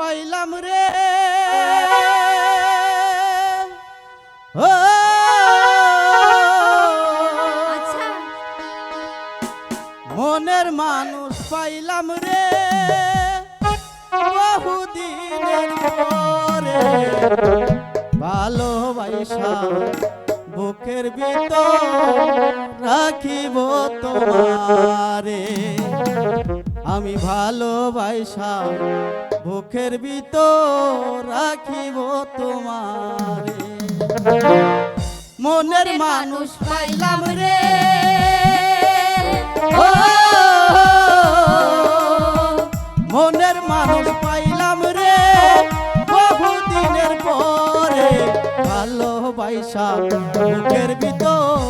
পাইলাম রে। আচ্ছা। মনের মানুষ পাইলাম রে। বহুদিনের পরে ভালোবাসা বুকের ভিতর রাখিব তোমারে। আমি ভালোবাসা বুকের ভিতর রাখিব তোমার। মনের মানুষ পাইলাম রে। মনের মানুষ পাইলাম রে। বহুদিনের পরে ভালোবাসা বুকের ভিতর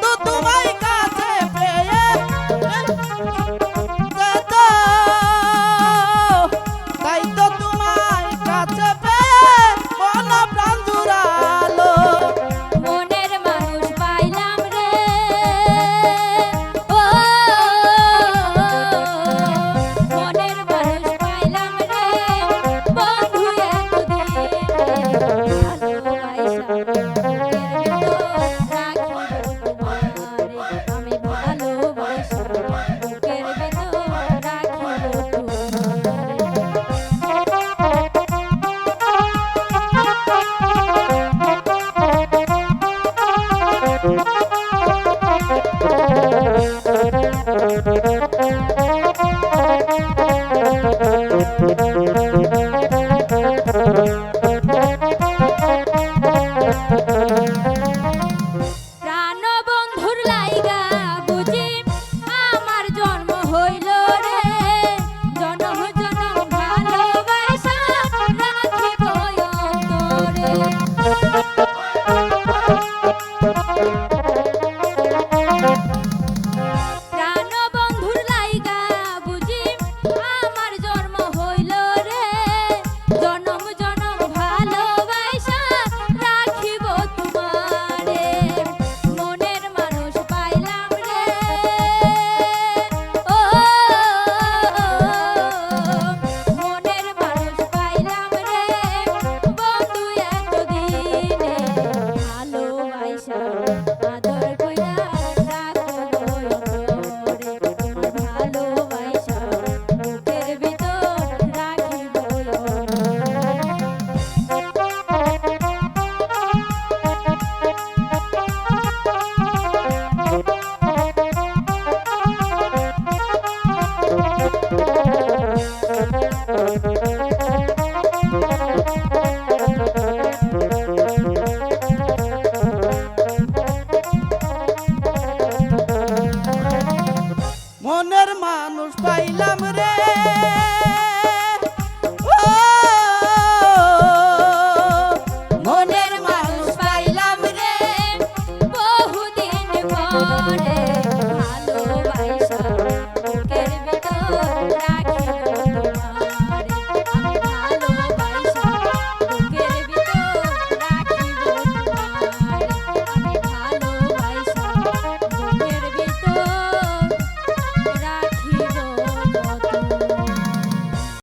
মনের মানুষ পাইলাম রে।